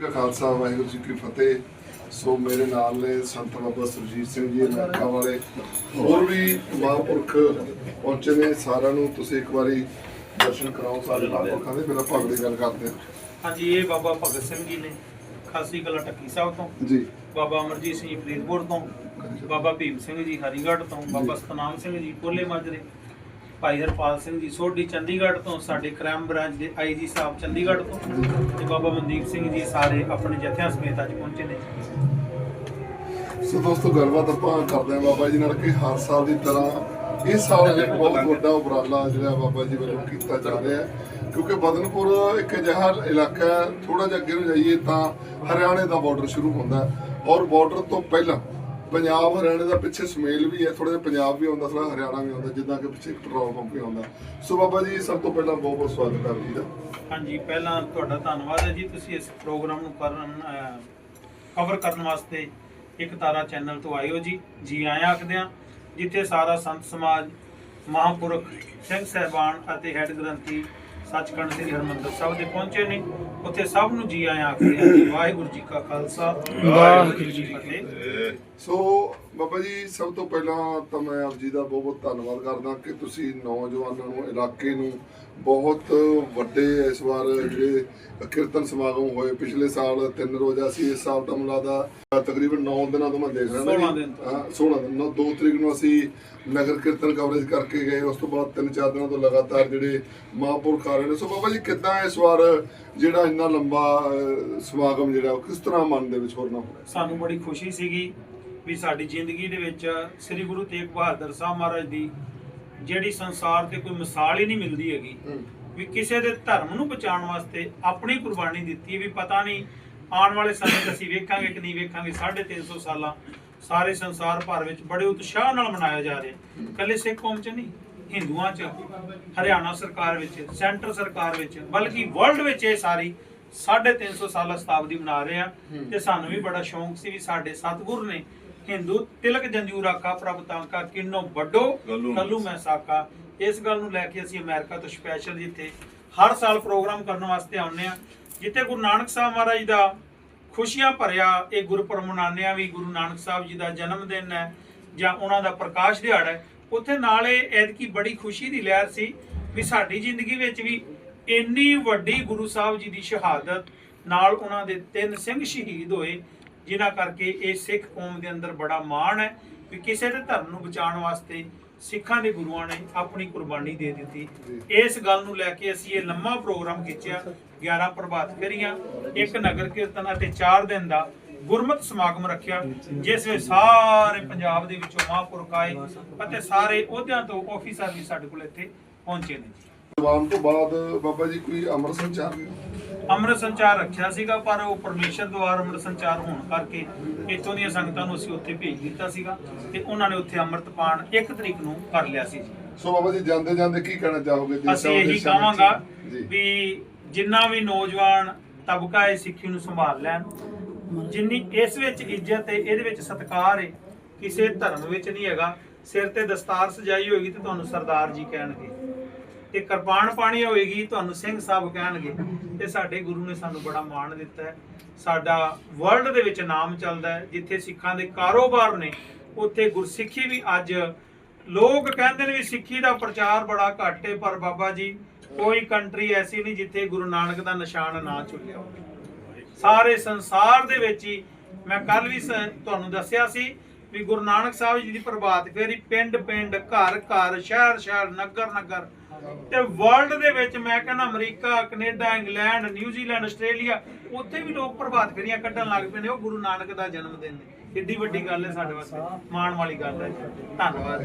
ਕਾ ਖਾਲਸਾ ਵਾਹਿਗੁਰੂ ਜੀ ਕੀ ਫਤਿਹ। ਸੋ ਮੇਰੇ ਨਾਲ ਨੇ ਸੰਤ ਬਾਬਾ ਸੁਰਜੀਤ ਸਿੰਘ ਜੀ ਅਮਰੀਕਾ ਵਾਲੇ। ਹੋਰ ਵੀ ਮਹਾਂਪੁਰਖ ਪਹੁੰਚੇ ਨੇ। ਸਾਰਿਆਂ ਨੂੰ ਤੁਸੀਂ ਇੱਕ ਵਾਰੀ ਦਰਸ਼ਨ ਕਰਾਓ ਸਾਰੇ ਮਹਾਂਪੁਰਖਾਂ ਦੇ ਫਿਰ ਆਪਾਂ ਅਗਲੀ ਗੱਲ ਕਰਦੇ ਹਾਂਜੀ ਇਹ ਬਾਬਾ ਭਗਤ ਸਿੰਘ ਜੀ ਨੇ ਖਾਸੀ ਕਲਾ ਟੱਕੀ ਸਾਹਿਬ ਤੋਂ ਹਾਂ ਜੀ। ਬਾਬਾ ਅਮਰਜੀਤ ਸਿੰਘ ਜੀ ਫਰੀਦਕੋਟ ਤੋਂ ਬਾਬਾ ਭੀਮ ਸਿੰਘ ਜੀ ਹਰੀਗੜ੍ਹ ਤੋਂ ਬਾਬਾ ਸਤਨਾਮ ਸਿੰਘ ਜੀ ਕੋਲੇ ਮਾਜਰੇ। ਭਾਈ ਹਰਪਾਲ ਸਿੰਘ ਜੀ, ਸੋਢੀ ਚੰਡੀਗੜ੍ਹ ਤੋਂ ਸਾਡੇ ਕ੍ਰਾਈਮ ਬ੍ਰਾਂਚ ਦੇ ਆਈਜੀ ਸਾਹਿਬ ਚੰਡੀਗੜ੍ਹ ਤੋਂ ਤੇ ਬਾਬਾ ਮਨਦੀਪ ਸਿੰਘ ਜੀ ਸਾਰੇ ਆਪਣੇ ਜਥਿਆਂ ਸਮੇਤ ਅੱਜ ਪਹੁੰਚੇ ਨੇ ਸੋ ਦੋਸਤੋ, ਗੱਲਬਾਤ ਆਪਾਂ ਕਰਦੇ ਹਾਂ ਬਾਬਾ ਜੀ ਨਾਲ ਕਿ ਹਰ ਸਾਲ ਦੀ ਤਰ੍ਹਾਂ ਇਸ ਸਾਲ ਇੱਕ ਬਹੁਤ ਵੱਡਾ ਉਪਰਾਲਾ ਜਿਹੜਾ ਬਾਬਾ ਜੀ ਵੱਲੋਂ ਕੀਤਾ ਜਾ ਰਿਹਾ ਹੈ। ਕਿਉਂਕਿ ਬਦਨਪੁਰ ਇੱਕ ਅਜਿਹਾ ਇਲਾਕਾ ਹੈ ਥੋੜਾ ਜਿਹਾ ਅੱਗੇ ਨੂੰ ਜਾਈਏ ਤਾਂ ਹਰਿਆਣੇ ਦਾ ਬਾਰਡਰ ਸ਼ੁਰੂ ਹੁੰਦਾ ਔਰ ਬਾਰਡਰ ਤੋਂ ਪਹਿਲਾਂ ਪੰਜਾਬ ਹਰਿਆਣੇ ਦਾ ਪਿੱਛੇ ਸਮੇਲ ਵੀ ਹੈ ਥੋੜਾ ਜਿਹਾ ਪੰਜਾਬ ਵੀ ਆਉਂਦਾ ਥੋੜਾ ਹਰਿਆਣਾ ਵੀ ਆਉਂਦਾ, ਜਿੱਦਾਂ ਕਿ ਪਿੱਛੇ ਪੈਟਰੋਲ ਪੰਪ ਵੀ ਆਉਂਦਾ। ਸੋ ਬਾਬਾ ਜੀ, ਸਭ ਤੋਂ ਪਹਿਲਾਂ ਬਹੁਤ ਬਹੁਤ ਸਵਾਗਤ ਹੈ ਜੀ ਦਾ। ਹਾਂਜੀ, ਪਹਿਲਾਂ ਤੁਹਾਡਾ ਧੰਨਵਾਦ ਹੈ ਜੀ। ਤੁਸੀਂ ਇਸ ਪ੍ਰੋਗਰਾਮ ਨੂੰ ਕਰਨ ਕਵਰ ਕਰਨ ਵਾਸਤੇ ਇੱਕ ਤਾਰਾ ਚੈਨਲ ਤੋਂ ਆਏ ਜੀ। ਜੀ ਆਇਆਂ ਆਖਦੇ ਹਾਂ, ਜਿੱਥੇ ਸਾਰਾ ਸੰਤ ਸਮਾਜ, ਮਹਾਂਪੁਰਖ, ਸਿੰਘ ਸਹਿਬਾਨ ਅਤੇ ਹੈਡ ਗ੍ਰੰਥੀ ਸੱਚਖੰਡ ਸ੍ਰੀ ਹਰਮੰਦਰ ਸਾਹਿਬ ਦੇ ਪਹੁੰਚੇ ਨੇ। ਉੱਥੇ ਸਭ ਨੂੰ ਜੀ ਆਇਆਂ ਆਖਦੇ ਹਾਂ ਜੀ ਵਾਹਿਗੁਰੂ ਜੀ ਕਾ ਖਾਲਸਾ ਵਾਹਿਗੁਰੂ ਜੀ ਕੀ ਫਤਿਹ। ਸੋ ਬਾਬਾ ਜੀ ਸਭ ਤੋਂ ਪਹਿਲਾਂ ਤਾਂ ਮੈਂ ਆਪ ਜੀ ਦਾ ਬਹੁਤ ਬਹੁਤ ਧੰਨਵਾਦ ਕਰਦਾ ਕਿ ਤੁਸੀਂ ਨੌਜਵਾਨਾਂ ਨੂੰ ਇਲਾਕੇ ਨੂੰ ਬਹੁਤ ਵੱਡੇ ਇਸ ਵਾਰ ਜਿਹੜੇ ਕੀਰਤਨ ਸਮਾਗਮ ਹੋਏ ਪਿਛਲੇ ਸਾਲ ਤਿੰਨ ਰੋਜ਼ਾ ਸੀ ਇਸ ਸਾਲ ਤਾਂ ਮਿਲਾਦਾ ਤਕਰੀਬਨ 9 ਦਿਨਾਂ ਤੋਂ ਮੈਂ ਦੇਖ ਰਿਹਾ 16 ਦਿਨ। ਹਾਂ 16 ਦਿਨ 2 ਤਰੀਕ ਨੂੰ ਅਸੀਂ ਨਗਰ ਕੀਰਤਨ ਕਵਰੇਜ ਕਰਕੇ ਗਏ ਉਸ ਤੋਂ ਬਾਅਦ ਤਿੰਨ ਚਾਰ ਦਿਨਾਂ ਤੋਂ ਲਗਾਤਾਰ ਜਿਹੜੇ ਮਹਾਂਪੁਰਖ ਆ ਰਹੇ ਨੇ। ਸੋ ਬਾਬਾ ਜੀ ਕਿੱਦਾਂ ਇਸ ਵਾਰ ਜਿਹੜਾ ਇੰਨਾ ਲੰਬਾ ਸਮਾਗਮ ਜਿਹੜਾ ਉਹ ਕਿਸ ਤਰ੍ਹਾਂ ਮਨ ਦੇ ਵਿੱਚ ਹੋਣਾ ਹੋਇਆ ਸਾਨੂੰ ਬੜੀ ਖੁਸ਼ੀ ਸੀਗੀ ਵੀ ਸਾਡੀ ਜ਼ਿੰਦਗੀ ਦੇ ਵਿੱਚ ਸ੍ਰੀ ਗੁਰੂ ਤੇਗ ਬਹਾਦਰ ਸਾਹਿਬ ਮਹਾਰਾਜ ਦੀ ਜਿਹੜੀ ਸੰਸਾਰ ਤੇ ਕੋਈ ਮਿਸਾਲ ਹੀ ਨਹੀਂ ਮਿਲਦੀ ਹੈਗੀ ਵੀ ਕਿਸੇ ਦੇ ਧਰਮ ਨੂੰ ਬਚਾਉਣ ਵਾਸਤੇ ਆਪਣੀ ਕੁਰਬਾਨੀ ਦਿੱਤੀ ਵੀ ਪਤਾ ਨਹੀਂ ਆਉਣ ਵਾਲੇ ਸਮੇਂ 'ਚ ਅਸੀਂ ਵੇਖਾਂਗੇ ਕਿ ਨਹੀਂ ਵੇਖਾਂਗੇ 350 ਸਾਲਾਂ ਸਾਰੇ ਸੰਸਾਰ ਭਰ ਵਿੱਚ ਬੜੇ ਉਤਸ਼ਾਹ ਨਾਲ ਮਨਾਇਆ ਜਾ ਰਿਹਾ ਕੱਲੇ ਸਿੱਖ ਕੌਮ 'ਚ ਨਹੀਂ ਹਿੰਦੂਆਂ 'ਚ ਹਰਿਆਣਾ ਸਰਕਾਰ ਵਿੱਚ ਸੈਂਟਰ ਸਰਕਾਰ ਵਿੱਚ ਬਲਕਿ ਵਰਲਡ ਵਿੱਚ ਇਹ ਸਾਰੀ 350 ਸਾਲਾ ਸ਼ਤਾਬਦੀ ਮਨਾ ਰਹੇ ਆ। ਤੇ ਸਾਨੂੰ ਵੀ ਬੜਾ ਸ਼ੌਂਕ ਸੀ ਵੀ ਸਾਡੇ ਸਤਿਗੁਰ ਨੇ ਹਿੰਦੂ ਤਿਲਕ ਜੰਜੂ ਰਾਖਾ ਪ੍ਰਭ ਤਾਂਕਾ ਕਿੰਨੋ ਵੱਡੋ ਕੱਲੂ ਮੈਂ ਸਾਕਾ ਇਸ ਗੱਲ ਨੂੰ ਲੈ ਕੇ ਅਸੀਂ ਅਮਰੀਕਾ ਤੋਂ ਸਪੈਸ਼ਲ ਜਿੱਥੇ ਹਰ ਸਾਲ ਪ੍ਰੋਗਰਾਮ ਕਰਨ ਵਾਸਤੇ ਆਉਂਦੇ ਆ ਜਿੱਥੇ ਗੁਰੂ ਨਾਨਕ ਸਾਹਿਬ ਮਹਾਰਾਜ ਦਾ ਖੁਸ਼ੀਆਂ ਭਰਿਆ ਇਹ ਗੁਰਪੁਰਬ ਮਨਾਉਂਦੇ ਆ ਵੀ ਗੁਰੂ ਨਾਨਕ ਸਾਹਿਬ ਜੀ ਦਾ ਜਨਮ ਦਿਨ ਹੈ ਜਾਂ ਉਹਨਾਂ ਦਾ ਪ੍ਰਕਾਸ਼ ਦਿਹਾੜਾ ਹੈ। ਉੱਥੇ ਨਾਲੇ ਐਤਕੀ ਬੜੀ ਖੁਸ਼ੀ ਦੀ ਲਹਿਰ ਸੀ ਵੀ ਸਾਡੀ ਜ਼ਿੰਦਗੀ ਵਿੱਚ ਵੀ ਇੰਨੀ ਵੱਡੀ ਗੁਰੂ ਸਾਹਿਬ ਜੀ ਦੀ ਸ਼ਹਾਦਤ ਨਾਲ ਉਹਨਾਂ ਦੇ ਤਿੰਨ ਸਿੰਘ ਸ਼ਹੀਦ ਹੋਏ ਜਿਨ੍ਹਾਂ ਕਰਕੇ ਇਹ ਸਿੱਖ ਕੌਮ ਦੇ ਅੰਦਰ ਬੜਾ ਮਾਣ ਹੈ ਵੀ ਕਿਸੇ ਦੇ ਧਰਮ ਨੂੰ ਬਚਾਉਣ ਵਾਸਤੇ ਸਿੱਖਾਂ ਦੇ ਗੁਰੂਆਂ ਨੇ ਆਪਣੀ ਕੁਰਬਾਨੀ ਦੇ ਦਿੱਤੀ। ਇਸ ਗੱਲ ਨੂੰ ਲੈ ਕੇ ਅਸੀਂ ਇਹ ਲੰਮਾ ਪ੍ਰੋਗਰਾਮ ਖਿੱਚਿਆ 11 ਪ੍ਰਭਾਤ ਫੇਰੀਆਂ, ਇੱਕ ਨਗਰ ਕੀਰਤਨ ਅਤੇ 4 ਦਿਨ ਦਾ ਗੁਰਮਤ ਸਮਾਗਮ ਰੱਖਿਆ, ਜਿਸ ਵਿੱਚ ਸਾਰੇ ਪੰਜਾਬ ਦੇ ਵਿੱਚੋਂ ਮਹਾਂਪੁਰਖ ਆਏ ਅਤੇ ਸਾਰੇ ਅਹੁਦਿਆਂ ਤੋਂ ਆਫੀਸਰ ਵੀ ਸਾਡੇ ਕੋਲ ਇੱਥੇ ਪਹੁੰਚੇ ਨੇ। ਜੀ ਤੋਂ ਬਾਅਦ ਬਾਬਾ ਜੀ ਕੋਈ ਅਮਰ ਸੰਚਾਰ ਅੰਮ੍ਰਿਤ ਸੰਚਾਰ ਰੱਖਿਆ ਸੀਗਾ ਪਰ ਉਹ ਪਰਮੇਸ਼ਰ ਦੁਆਰਾ ਅੰਮ੍ਰਿਤ ਸੰਚਾਰ ਹੋਣ ਕਰਕੇ ਇੱਥੋਂ ਦੀਆਂ ਸੰਗਤਾਂ ਨੂੰ ਅਸੀਂ ਉੱਥੇ ਭੇਜ ਦਿੱਤਾ ਸੀਗਾ ਤੇ ਉਹਨਾਂ ਨੇ ਉੱਥੇ ਅੰਮ੍ਰਿਤ ਪਾਣ ਇੱਕ ਤਰੀਕ ਨੂੰ ਕਰ ਲਿਆ ਸੀ ਜੀ। ਸੋ ਬਾਬਾ ਜੀ ਜਾਂਦੇ ਜਾਂਦੇ ਕੀ ਕਹਿਣਾ ਚਾਹੋਗੇ? ਅਸੀਂ ਇਹੀ? ਕਹਾਂਗਾ ਵੀ ਜਿੰਨਾ ਵੀ ਨੌਜਵਾਨ ਤਬਕਾ ਹੈ ਸਿੱਖੀ ਨੂੰ ਸੰਭਾਲ ਲੈਣ। ਜਿੰਨੀ ਇਸ ਵਿੱਚ ਇੱਜ਼ਤ ਹੈ ਇਹਦੇ ਵਿੱਚ ਸਤਿਕਾਰ ਹੈ। ਕਿਸੇ ਧਰਮ ਵਿੱਚ ਨਹੀਂ ਹੈਗਾ। ਸਿਰ ਤੇ ਦਸਤਾਰ ਸਜਾਈ ਹੋਏਗੀ ਤੇ ਤੁਹਾਨੂੰ ਸਰਦਾਰ ਜੀ ਕਹਿਣਗੇ। ਤੇ ਕਿਰਪਾਨ ਪਾਣੀ ਹੋਏਗੀ, ਤੁਹਾਨੂੰ ਸਿੰਘ ਸਾਹਿਬ ਕਹਿਣਗੇ। ਤੇ ਸਾਡੇ ਗੁਰੂ ਨੇ ਸਾਨੂੰ ਬੜਾ ਮਾਣ ਦਿੱਤਾ ਹੈ। ਸਾਡਾ ਵਰਲਡ ਦੇ ਵਿੱਚ ਨਾਮ ਚੱਲਦਾ ਹੈ, ਜਿੱਥੇ ਸਿੱਖਾਂ ਦੇ ਕਾਰੋਬਾਰ ਨੇ, ਉੱਥੇ ਗੁਰਸਿੱਖੀ ਵੀ ਅੱਜ ਲੋਕ ਕਹਿੰਦੇ ਨੇ ਵੀ ਸਿੱਖੀ ਦਾ ਪ੍ਰਚਾਰ ਬੜਾ ਘੱਟ ਹੈ, ਪਰ ਬਾਬਾ ਜੀ, ਕੋਈ ਕੰਟਰੀ ਐਸੀ ਨਹੀਂ ਜਿੱਥੇ ਗੁਰੂ ਨਾਨਕ ਦਾ ਨਿਸ਼ਾਨ ਨਾ ਚੁੱਕਿਆ ਹੋਵੇ। ਸਾਰੇ ਸੰਸਾਰ ਦੇ ਵਿੱਚ ਹੀ, ਮੈਂ ਕੱਲ ਵੀ ਸ- ਤੁਹਾਨੂੰ ਦੱਸਿਆ ਸੀ ਵੀ ਗੁਰੂ ਨਾਨਕ ਸਾਹਿਬ ਜੀ ਦੀ ਪ੍ਰਭਾਤ ਫੇਰੀ ਪਿੰਡ ਪਿੰਡ ਘਰ ਘਰ ਸ਼ਹਿਰ ਸ਼ਹਿਰ ਨਗਰ ਨਗਰ ਤੇ ਵਰਲਡ ਦੇ ਵਿੱਚ ਮੈਂ ਕਹਿੰਦਾ America Canada England New Zealand Australia ਉੱਥੇ ਵੀ ਲੋਕ ਪ੍ਰਭਾਤ ਫੇਰੀਆਂ ਕੱਢਣ ਲੱਗ ਪਏ ਨੇ। ਉਹ ਗੁਰੂ ਨਾਨਕ ਦਾ ਜਨਮ ਦਿਨ ਨੇ। ਏਡੀ ਵੱਡੀ ਗੱਲ ਹੈ ਸਾਡੇ ਵਾਸਤੇ। ਮਾਣ ਵਾਲੀ ਗੱਲ ਹੈ ਜੀ। ਧੰਨਵਾਦ।